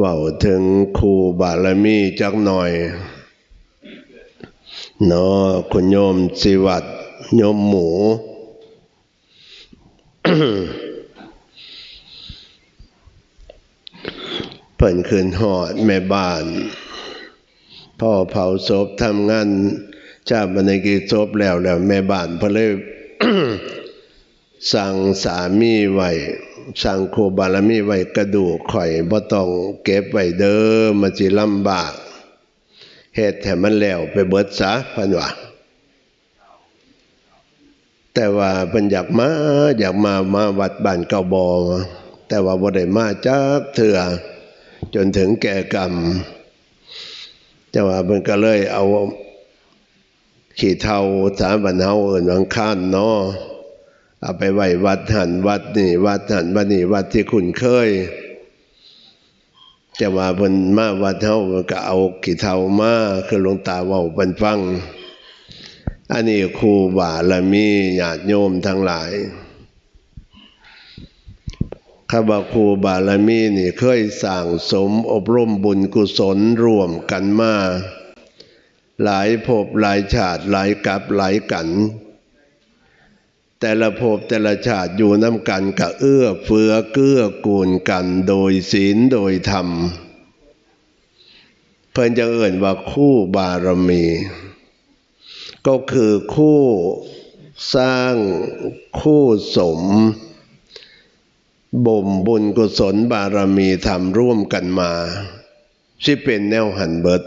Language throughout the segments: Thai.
ว่าถึงครูบารมีจักหน่อยเนาะคุณโยมสิวัตรโยมหมูเปิ่นคืนหอดแม่บ้าน พ่อเผาศพทำงานชาบันกิจศพแล้วแล้วแม่บ้านเพนเลยสั่งสามีไว้ สั่งครูบารมีไว้กระดูกข่อยบ่ต้องเก็บไว้เด้อมันสิลำบากเฮ็ดให้มันแล้วไปเบิดซะพิ่นว่าแต่ว่าเพิ่นอยากมาอยากมามาวัดบ้านเก่าบอแต่ว่าบ่ได้มาจักเถื่อจนถึงแก่กรรมแต่ว่าเพิ่นก็เลยเอา ขี้เท่าสาบันเฮาเอิ้นวังค้านเนาะ เอาไปไหว้วัดหันวัดนี่ วัดหันวัดนี่วัดที่คุ้นเคย แต่ว่าเพิ่นมาวัดเฮามันก็เอาขี้เท่ามาคือหลวงตาเว้าเพิ่นฟัง อันนี้ครูบาละมีญาติโยมทั้งหลายข้าบาครูบาละมีนี่เคยสั่งสมอบรมบุญกุศลร่วมกันมา หลายภพหลายชาติหลายกับหลายกัน แต่ละภพแต่ละชาติอยู่น้ำกันกะเอื้อเฟื้อเกื้อกูลกันโดยศีลโดยธรรม เพิ่นจะเอ่นว่าคู่บารมี ก็คือคู่สร้างคู่สม บ่มบุญกุศลบารมีทำร่วมกันมาที่เป็นแนวหันเบิด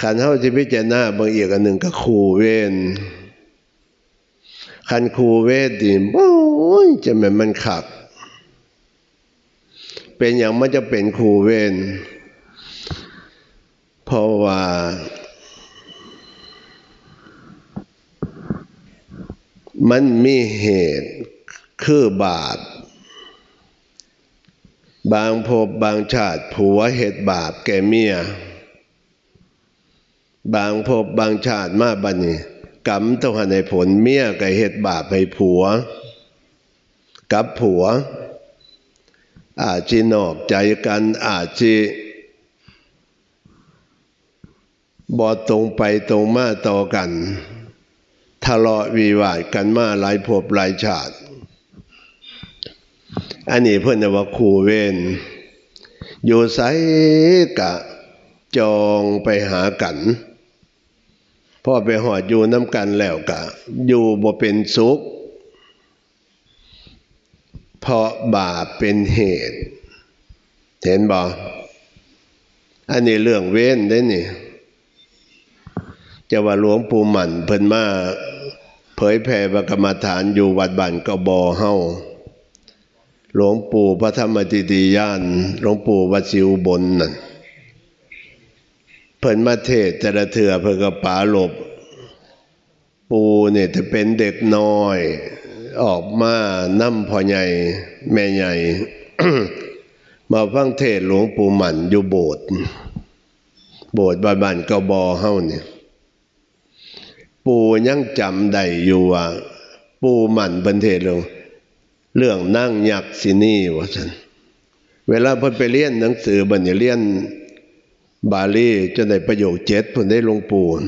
ขันเท่าที่พิจารณาบางอีกอันหนึ่งก็ครูเวน ขันครูเวทดีโอ้ยจะแม่นมันขักเป็นอย่างมันจะเป็นครูเวนเพราะว่ามันมีเหตุคือบาป บางภพบางชาติผัวเหตุบาปแก่เมีย บางภพบางชาติมาบัดนี้ กรรมต้องหันให้ผลเมียกับเหตุบาปให้ผัว กับผัว อาจจะนอกใจกันอาจจะบอดตรงไปตรงมาต่อกันทะเลาะวิวาทกันมาหลายภพหลายชาติ อันนี้เพื่อนว่าคูเวนอยู่ไสกะจองไปหากัน พ่อไปหอดอยู่น้ำกันแล้วกะ อยู่บ่เป็นสุข เพราะบาปเป็นเหตุ เห็นบ่อันนี้เรื่องเว้นได้นี่จะว่าหลวงปู่หมันเพิ่นมาเผยแผ่พระกรรมฐานอยู่วัดบ้านกบอเฮาหลวงปู่พระธรรมติติยาน หลวงปู่วัดสิวบนนั่น พิ่นมาเทศแต่ละเถื่อเพิ่นก็ป๋าหลบ ปูเนี่ยจะเป็นเด็กน้อย ออกมานั่มพ่อใหญ่ แม่ใหญ่ มาฟังเทศหลวงปู่หมันอยู่โบสถ์โบสถ์บ้านบ้านกบอเฮาเนี่ย ปูยังจำได้อยู่ว่าปูหมันบันเทศลงเรื่องนั่งยักษ์สินี่ว่าฉันเวลาเพิ่นไปเรียนหนังสือบันเนี่ยเรียน บาลีจนได้ประโยคเจ็ดพิ่นได้ลงปูน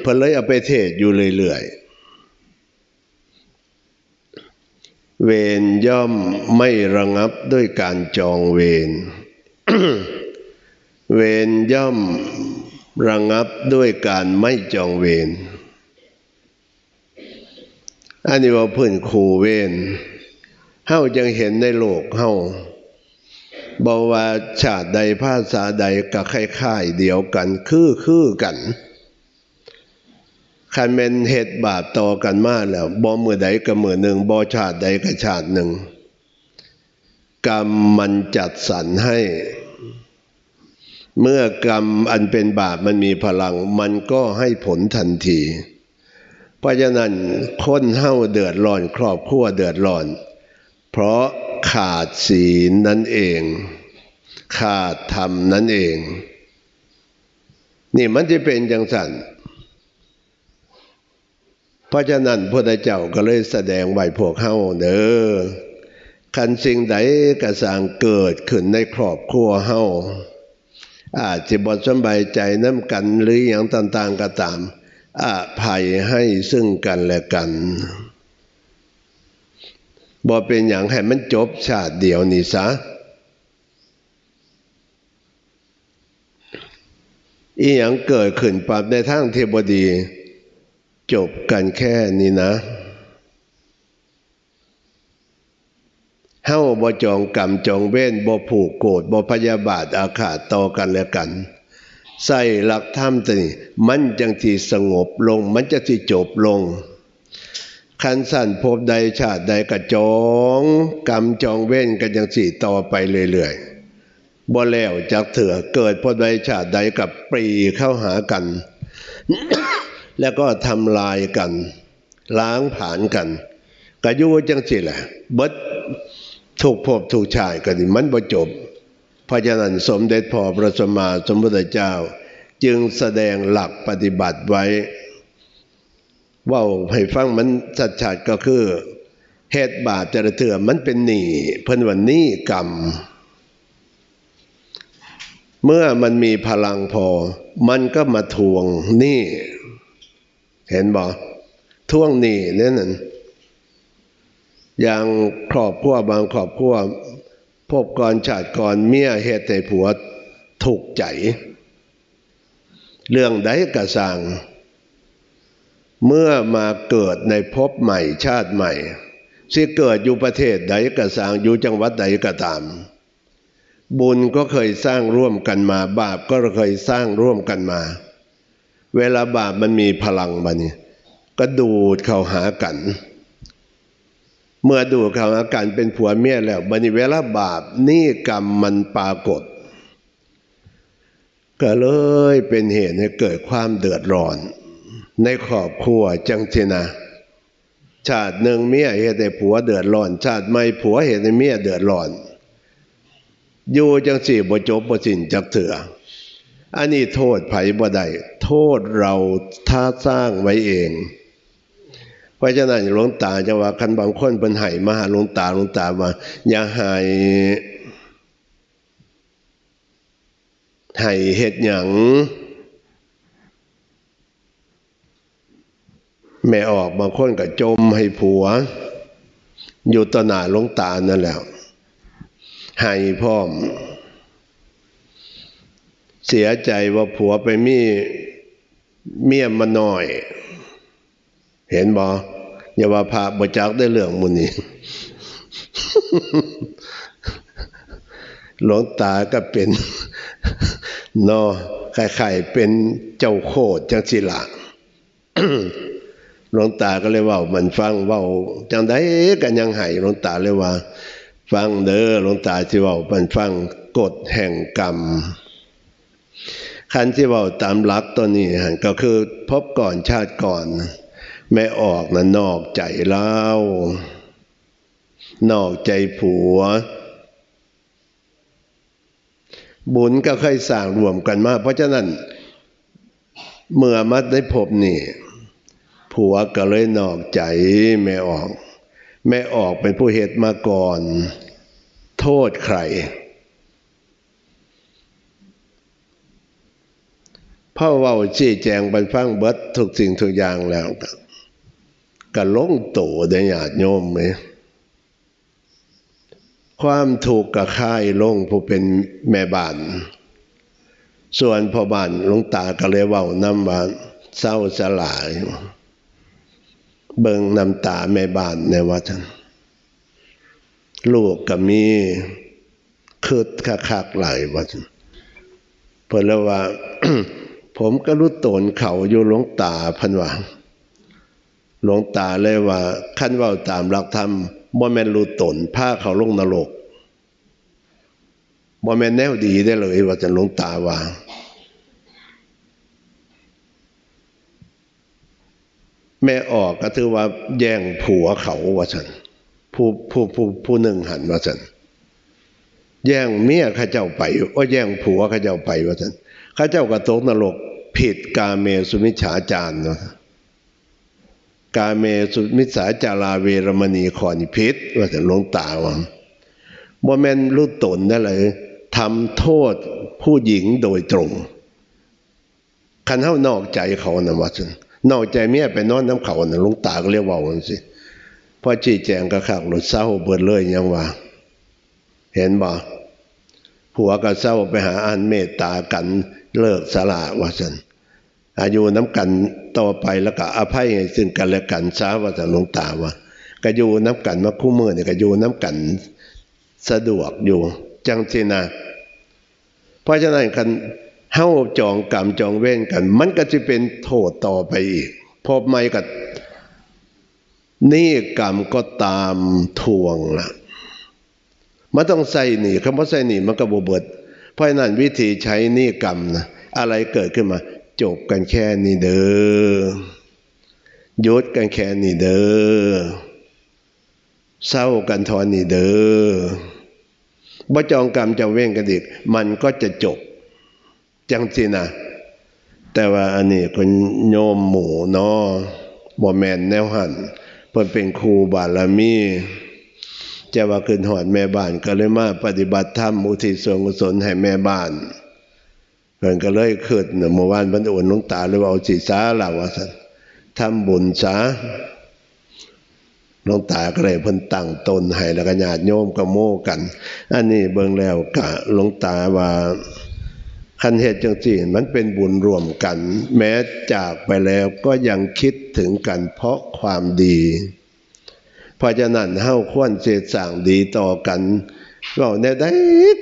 เพิ่นเลยเอาไปเทศอยู่เรื่อยๆ เวรย่อมไม่ระงับด้วยการจองเวร เวรย่อมระงับด้วยการไม่จองเวร อันนี้ว่าเพื่อนครูเวรเฮาจังเห็นในโลกเฮา บอกว่าชาติใดภาษาใดก็คล้ายๆเดียวกัน คือคือกันคันเป็นเหตุบาปต่อกันมากแล้วบ่มือใดก็มือหนึ่งบ่ชาติใดก็ชาติหนึ่ง กรรมมันจัดสรรให้ เมื่อกรรมอันเป็นบาปมันมีพลัง มันก็ให้ผลทันที เพราะฉะนั้นคนเฮาเดือดร้อน ครอบครัวเดือดร้อน เพราะ ขาดศีลนั่นเอง ขาดธรรมนั่นเอง นี่มันจะเป็นจังสันเพราะฉะนั้นพระเจ้าก็เลยแสดงไว้พวกเฮาเด้อคันสิ่งใดกระสร้างเกิดขึ้นในครอบครัวเฮาอาจจะบ่สำบายใจน้ำกันหรืออย่างต่างๆก็ตามอภัยให้ซึ่งกันและกัน บ่เป็นอย่างให้มันจบชาติเดียวนี่ซะอีหยังเกิดขึ้นปรับในทางเทบดี จบกันแค่นี้นะเฮ้าบ่จองกรรมจองเว้นบ่ผูกโกรธบ่พยาบาทอาฆาตต่อกันและกัน ใส่หลักธรรมตัวนี้มันจังสิสงบลง มันจะสิจบลง คันสั้นพบใดชาติใดกระจองกรรมจองเว้นกันจังสิต่อไปเรื่อยๆบ่แล้วจากเถื่อเกิดพบใดชาติใดกับปรีเข้าหากัน แล้วก็ทำลายกัน ล้างผลาญกันกะยู่จังสิแหละเบิดถูกพบถูกชายกันนี่มันบ่จบพราะฉะนั้นสมเด็จพ่อพระสมมาสมพุทธเจ้า จึงแสดงหลักปฏิบัติไว้ ว่าให้ฟังมันชัดๆก็คือเหตุบาปแต่ละเถื่อมันเป็นหนี้เพิ่นว่าหนี้กรรม เมื่อมันมีพลังพอ มันก็มาทวงหนี้เห็นบ่ทวงหนี้เนั่ยนน่ะอย่างครอบครัวบางครอบครัวพบก่อนชาติก่อนเมียเหตุให้ผัวถูกใจ เรื่องใดกระสัง เมื่อมาเกิดในภพใหม่ชาติใหม่สิเกิดอยู่ประเทศใดกระสังอยู่จังหวัดใดก็ตาม บุญก็เคยสร้างร่วมกันมา บาปก็เคยสร้างร่วมกันมา เวลาบาปมันมีพลังมานี่ก็ดูดเข้าหากัน เมื่อดูเขาอาการเป็นผัวเมียแล้วบันิเวลาบาปนี่กรรมมันปรากฏ ก็เลยเป็นเหตุให้เกิดความเดือดร้อน ในครอบครัวจังสินะ ชาติหนึ่งเมียเหตุให้ผัวเดือดร้อน ชาติไม่ผัวเหตุให้เมียเดือดร้อน อยู่จังสี่บ่จบบ่สิ้นจักเถื่ออันนี้โทษไผบ่ได้โทษเราท่าสร้างไว้เอง เพราะฉะนั้นหลวงตาจะว่าคันบางคนเป็นไห้มาหาหลวงตาหลวงตาว่าอย่าหายให้เฮ็ดหยัง แม่ออกบางคนก็จมให้ผัว อยู่ต่อหน้าหลวงตานั่นแหละให้พร้อม เสียใจว่าผัวไปมีเมียมาหน่อย เห็นบ่อย่าว่าพระบ่จักได้เรื่องมุนี้หลวงตาก็เป็นนอคล้ายๆเป็นเจ้าโคตรจังสิละ หลวงตาก็เลยว่ามันฟังว่าจังไดกันยังไห้หลวงตาเลยว่า ฟังเด้อหลวงตาที่ว่ามันฟังกฎแห่งกรรมคันที่ว่าตามหลักตัวนี้ก็คือพบก่อนชาติก่อนแม่ออกนะนอกใจเล่านอกใจผัว บุญก็เคยสร้างรวมกันมา เพราะฉะนั้น เมื่อมาได้พบนี่ ผัวก็เลยนอกใจแม่ออก แม่ออกเป็นผู้เหตุมาก่อน โทษใครพ่อเว่าชี้แจงบรรฟังเบิดทุกสิ่งทุกอย่างแล้วก็ก็ลงโตได้ญาติโยมไหมความถูกกระค่ายลงผู้เป็นแม่บ้าน ส่วนพ่อบ้านลงตาก็เลยเว้านำว่าเศร้าสลาย เบิ่งน้ำตาแม่บ้านในวัดท่านลูกก็มีคืดคักๆไหลายว่าซั่นเพิ่นเลยว่า ผมก็รู้ตนเขาอยู่หลวงตาพันว่าหลวงตาเลยว่าขั้นว่าตามหลักธรรมบ่แม่นรู้ตนพาเขาลงนรกบ่แม่นแนวดีได้เลยว่าจะหลวงตาว่า แม่ออกก็ถือว่าแย่งผัวเขาว่าฉันผู้ผู้ผู้ผู้หนึ่งหันว่าฉันแย่งเมียข้าเจ้าไปว่าแย่งผัวข้าเจ้าไปว่าฉันข้าเจ้าก็ตกนรกผิดกาเมสุมิจฉาจารเนาะกาเมสุมิจฉาจาราเวรมณีขอนิพิษว่าฉันหลวงตาว่าบ่แม่นรู้ตนนั่นเลยทำโทษผู้หญิงโดยตรง คันเฮานอกใจเขานะว่าซั่น นอกใจเมียไปนอนน้ำเขาน่ะหลวงตาก็เรียกว่าจังซี่อชี้แจงก็คักหลุดเศร้าเบิดเลยยังว่า เห็นบ่ผัวก็เศร้าไปหาอันเมตตากันเลิกสละว่าซั่นอายุน้ำกันต่อไปแล้วก็อภัยให้ซึ่งกันและกันซาว่าซั่นหลวงตาว่าก็อยู่น้ำกันมาคู่มือเนี่ยก็อยู่น้ำกันสะดวกอยู่จังสินะเพราะฉะนั้นคัน เฮาจองกรรมจองเว้นกัน มันก็จะเป็นโทษต่อไปอีกพบไม่กับนี่กรรมก็ตามทวงละมันต้องใส่หนีคำว่าใส่หนีมันก็บเบิด เพราะนั้นวิธีใช้นี่กรรมนะอะไรเกิดขึ้นมา จบกันแค่นี้เด้อยุดกันแค่นี้เด้อเศร้ากันทอนนี่เด้อบ่จองกรรมจะเว้งกันอีกมันก็จะจบ จังสินะแต่ว่าอันนี้คนโยมหมูเนาะบ่แมนแนวหันเพิ่นเป็นครูบารมีจะว่าขึ้นหอดแม่บ้านก็เลยมาปฏิบัติธรรมอุทิศส่วนกุศลให้แม่บ้านเพิ่นก็เลยขึ้นเมื่อวานเพิ่นโอนหลวงตาเลยว่าเอาสิสาล่ะว่าซั่นทำบุญซะหลวงตาก็เลยเพิ่นตั้งตนให้แล้วก็ญาติโยมก็โม้กัน อันนี้เบิ่งแล้วกะหลวงตาว่า คันเหตุจังซี่มันเป็นบุญรวมกัน แม้จากไปแล้วก็ยังคิดถึงกันเพราะความดีเพราะฉะนั้นเฮาควรเสดสางดีต่อกันเว้าแนวใด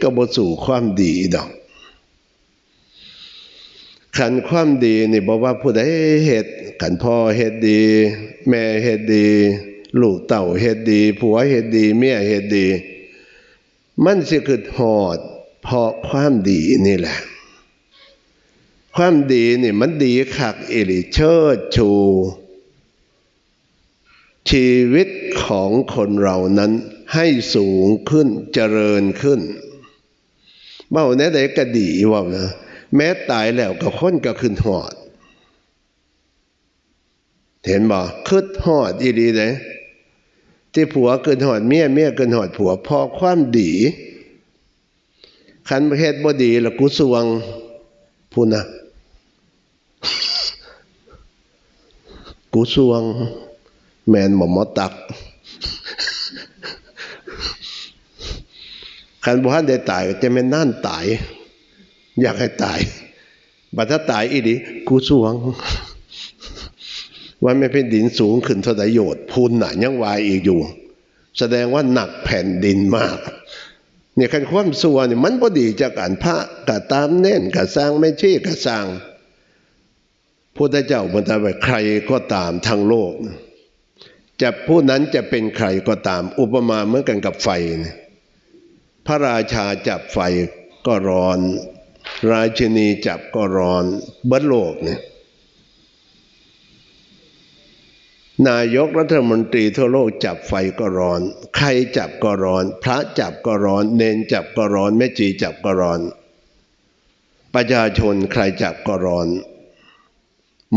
ก็บ่สู่ความดีดอกขันความดีนี่บอกว่าผู้ใดเฮ็ดขันพ่อเฮ็ดดี แม่เฮ็ดดี ลูกเต่าเฮ็ดดี ผัวเฮ็ดดี เมียเฮ็ดดี มันสิคือหอดเพราะความดีนี่แหละ ความดีนี่มันดีคักอหลิเชิดชู ชีวิตของคนเรานั้นให้สูงขึ้นเจริญขึ้นเมาแน่ใดก็ดีว่านะแม้ตายแล้วก็ค้นก็ขึ้นหอด เห็นบ่ขึ้นหอดอีดีเลยที่ผัวเกินหอดเมียเมียเกินหอดผัวพอความดีคันประเทศบ่ดีล้วกูสวงพูดนะ กูสวง แมนหมอมอตักคันบ่ทันได้ตายจะแม่นนั่นตาย อยากให้ตาย บัดถ้าตายอีดีกูสวง ว่าไม่เป็นดินสูงขึ้นท่าไดโยดพูนหนายังวายอีกอยู่ แสดงว่าหนักแผ่นดินมากเนี่ยคันความสัวเนี่ยมันพอดีจากการพระกะตามเน่นกะสร้างไม่ใช่กะสร้าง พุทธเจ้าบรรดาไว้ใครก็ตามทั้งโลก จะผู้นั้นจะเป็นใครก็ตาม อุปมาเหมือนกันกับไฟนพระราชาจับไฟก็ร้อน ราชินีจับก็ร้อน เบิดโลกเนี่ยนายกรัฐมนตรีทั่วโลกจับไฟก็ร้อน ใครจับก็ร้อน พระจับก็ร้อน เนนจับก็ร้อนแม่จีจับก็ร้อน ประชาชนใครจับก็ร้อน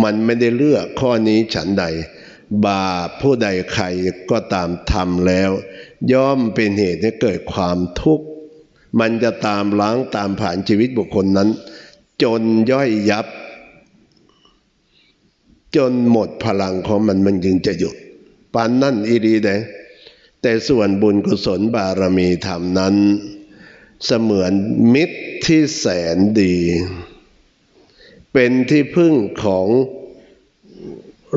มันไม่ได้เลือกข้อนี้ฉันใด บาปผู้ใดใครก็ตามทำแล้ว ย่อมเป็นเหตุให้เกิดความทุกข์ มันจะตามล้างตามผ่านชีวิตบุคคลนั้น จนย่อยยับ จนหมดพลังของมันมันจึงจะหยุดปานนั่นอีดีเดะแต่ส่วนบุญกุศลบารมีธรรมนั้น เสมือนมิตรที่แสนดี เป็นที่พึ่งของ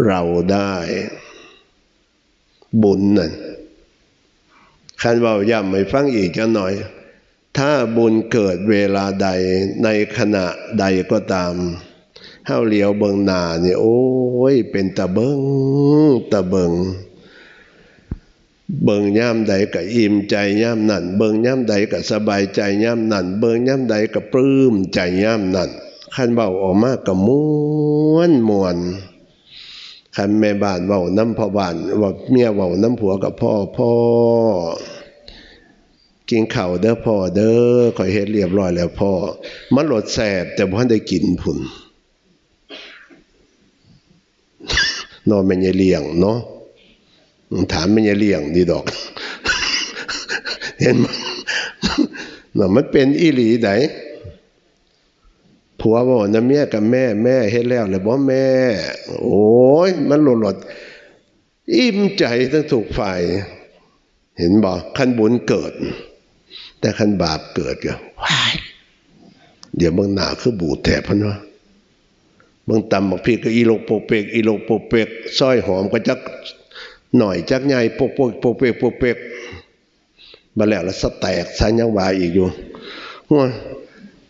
เราได้ บุญนั่นคันเว่าย้ำให้ฟังอีกจะหน่อย ถ้าบุญเกิดเวลาใดในขณะใดก็ตามเฮาเหลียวเบิงหน้าเนี่ยโอ้ย เป็นตะเบิงตะเบิงเบิงย่ำใดก็อิ่มใจย่ำนั่น เบิงย่ำใดก็สบายใจย่ำนั่น เบิงย่ำใดก็ปลื้มใจย่ำนั่น คันเบาออกมาก็ม้วนมวนคันแม่บ้านเบาน้ำพ่อบ้านว่าเมียเบาน้ำผัวกับพ่อพ่อกินข้าวเด้อพ่อเด้อคอยเฮ็ดเรียบร้อยแล้วพ่อมันหลดแสบแต่บ่ทันได้กินพุ่นนอนแม่ยายเลี้ยงเนาะถามแม่ยายเลี้ยงดีดอก เห็นไหมน่ะมันเป็นอีหลีได ผัวบอกนะเมียกับแม่แม่เฮ็ดแล้วเลยบ่แม่ โอ้ยมันหลดหลดอิ่มใจทั้งถูกฝ่าย เห็นบ่คันบุญเกิด แต่คันบาปเกิดก็ว้ายเดี๋ยวบางหนาคือบูดแถบพันวะบางตำบางพี่ก็อีโลกโปเปกอีโลกโปเปกซอยหอมก็จักหน่อยจักใหญ่โปกโปกโปเปกโปเปกมาแล้วแล้วสแตกสายยังวายอีกอยู่หัว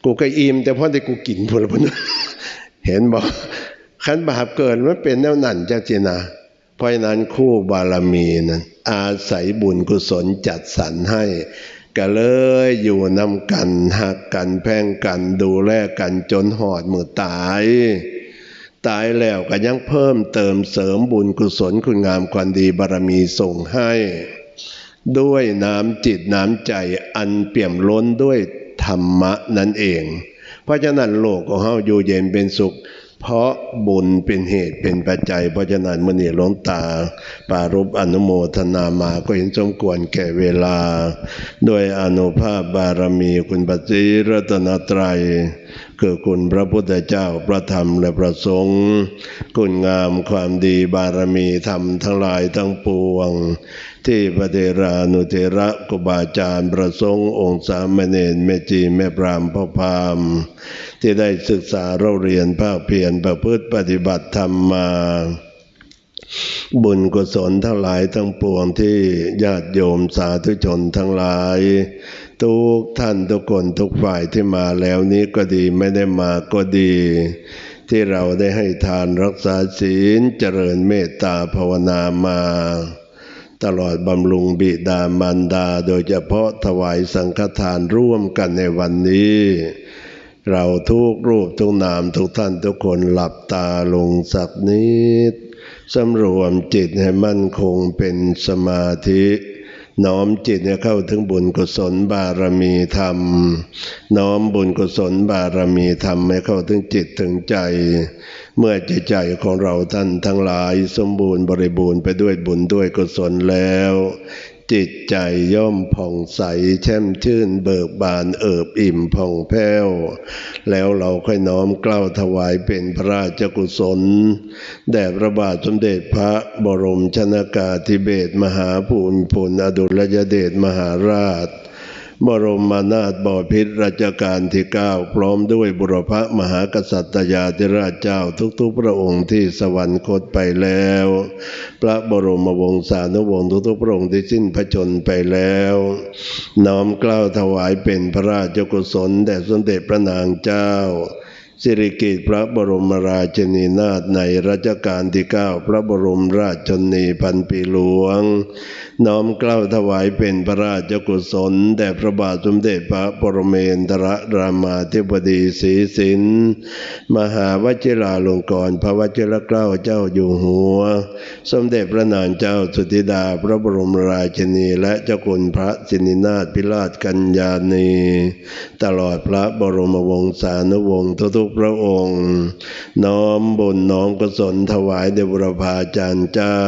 กูก็อิ่มแต่พอได้กูกินพนละพนเห็นบอกขันบาปเกิดมันเป็นแนวนั่นจังจีนะเพราะฉะนั้นคู่บารมีนั้นอาศัยบุญกุศลจัดสรรให้ก็เลยอยู่นำกันหักกันแพ่งกันดูแลกันจนหอดมือตาย ตายแล้วก็ยังเพิ่มเติมเสริมบุญกุศลคุณงามความดีบารมีส่งให้ ด้วยน้ำจิตน้ำใจอันเปี่ยมล้นด้วย ธรรมะนั่นเอง เพราะฉะนั้นโลกของเฮาอยู่เย็นเป็นสุข เพราะบุญเป็นเหตุเป็นปัจจัย เพราะฉะนั้นมื่อนี้หลวงตา ปารุปอนุโมทนามาก็เห็นสมควรแก่เวลาด้วยอนุภาพบารมีคุณพระศรีรัตนตรัย คือคุณพระพุทธเจ้าพระธรรมและพระสงฆ์คุณงามความดีบารมีธรรมทั้งหลายทั้งปวง ที่พระเทรานุเทระกุบาจารย์ประสงค์องค์สามเณรแม่จีแม่พรามพ่อพาม ที่ได้ศึกษาเราเรียนภาคเพียรประพฤติปฏิบัติธรรมมาบุญกุศลทั้งหลายทั้งปวงที่ญาติโยมสาธุชนทั้งหลาย ทุกท่านทุกคนทุกฝ่ายที่มาแล้วนี้ก็ดีไม่ได้มาก็ดี ที่เราได้ให้ทานรักษาศีลเจริญเมตตาภาวนามา ตลอดบำรุงบิดามารดาโดยเฉพาะถวายสังฆทานร่วมกันในวันนี้ เราทุกรูปทุกนามทุกท่านทุกคนหลับตาลงสักนิดสำรวมจิตให้มั่นคงเป็นสมาธิ น้อมจิตเข้าถึงบุญกุศลบารมีธรรม น้อมบุญกุศลบารมีธรรมให้เข้าถึงจิตถึงใจ เมื่อจิตใจของเราท่านทั้งหลายสมบูรณ์บริบูรณ์ไปด้วยบุญด้วยกุศลแล้ว จิตใจย่อมผ่องใสแช่มชื่นเบิกบานเอิบอิ่มผ่องแผ้ว แล้วเราค่อยน้อมเกล้าถวายเป็นพระราชกุศล แด่พระบาทสมเด็จพระบรมชนากาธิเบศมหาภูมิพลอดุลยเดชมหาราช บรมมานาถบพิตรราชการที่เก้าพร้อมด้วยบุรพมหากษัตริยาธิราชเจ้าทุกๆ พระองค์ที่สวรรคตไปแล้ว พระบรมวงศานุวงศ์ทุกๆ พระองค์ที่สิ้นพระชนไปแล้ว น้อมเกล้าถวายเป็นพระราชกุศลแด่สมเด็จพระนางเจ้า สิริกิติ์พระบรมราชินีนาถในรัชกาลที่เก้าพระบรมราชชนนีพันปีหลวง น้อมเกล้าถวายเป็นพระราชกุศล แด่พระบาทสมเด็จพระปรเมนทรรามาธิบดีศรีสินมหาวชิราลงกรณ์พระวชิรเกล้าเจ้าอยู่หัว สมเด็จพระนางเจ้าสุธิดาพระบรมราชินีและเจ้าคุณพระสินินาถพิราชกัญญาณี ตลอดพระบรมวงศานุวงศ์ทุกพระองค์ น้อมบุญน้อมกุศลถวายแด่บุรพาจารย์เจ้า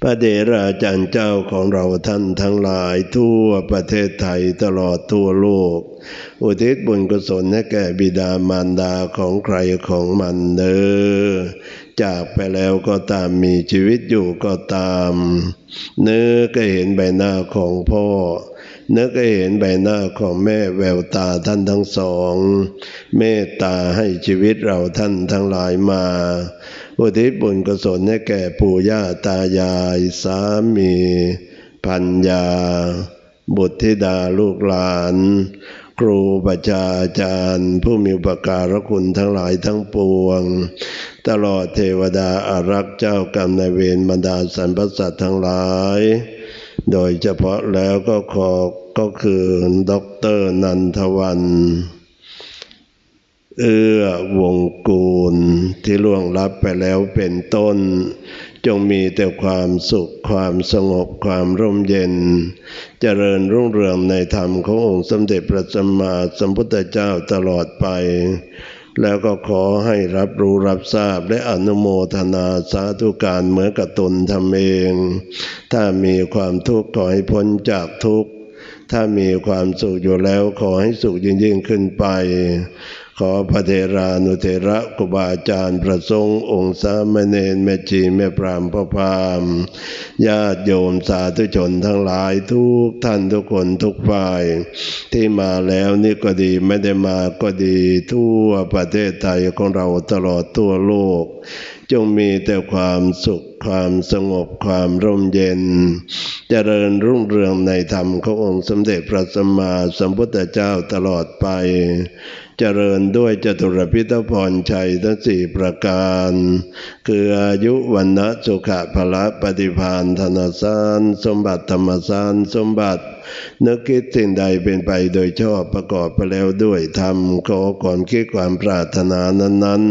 พระเดชอาจารย์เจ้าของเราท่านทั้งหลายทั่วประเทศไทยตลอดทั่วโลก อุทิศบุญกุศลให้แก่บิดามารดาของใครของมันเนอจากไปแล้วก็ตามมีชีวิตอยู่ก็ตาม เนื้อก็เห็นใบหน้าของพ่อ เนื้อก็เห็นใบหน้าของแม่แววตาท่านทั้งสอง เมตตาให้ชีวิตเราท่านทั้งหลายมาอุทิศบุญกุศลให้แก่ปู่ย่าตายายสามีพัญญา บุตรธิดาลูกหลาน ครูบาอาจารย์ ผู้มีอุปการคุณทั้งหลายทั้งปวง ตลอดเทวดาอารักษ์เจ้ากรรมนายเวรบรรดาสรรพสัตว์ทั้งหลาย โดยเฉพาะแล้วก็ขอก็คือด็อกเตอร์นันทวัน เอื้อวงกูลที่ล่วงลับไปแล้วเป็นต้น จงมีแต่ความสุขความสงบความร่มเย็น เจริญรุ่งเรืองในธรรมขององค์สมเด็จพระสัมมาสัมพุทธเจ้าตลอดไป แล้วก็ขอให้รับรู้รับทราบและอนุโมทนาสาธุการเหมือนกับตนทำเอง ถ้ามีความทุกข์ขอให้พ้นจากทุกข์ ถ้ามีความสุขอยู่แล้วขอให้สุขยิ่งยิ่งขึ้นไป ขอพระเทรานุเทระครูบาอาจารย์ประสงค์องค์สามเณรแม่ชีแม่พรามพ่อพามญาติโยมสาธุชนทั้งหลายทุกท่านทุกคนทุกฝ่าย ที่มาแล้วนี่ก็ดีไม่ได้มาก็ดีทั่วประเทศไทยของเราตลอดทั่วโลก จงมีแต่ความสุขความสงบความร่มเย็น เจริญรุ่งเรืองในธรรมขององค์สมเด็จพระสัมมาสัมพุทธเจ้าตลอดไป เจริญด้วยจตุรพิทพรชัยทั้งสี่ประการ คืออายุวันนะสุขะพละปฏิพานธนสารสมบัติธรรมสารสมบัตินึกคิดสิ่งใดเป็นไปโดยชอบประกอบไปแล้วด้วยธรรมขอความคิดความปรารถนานั้น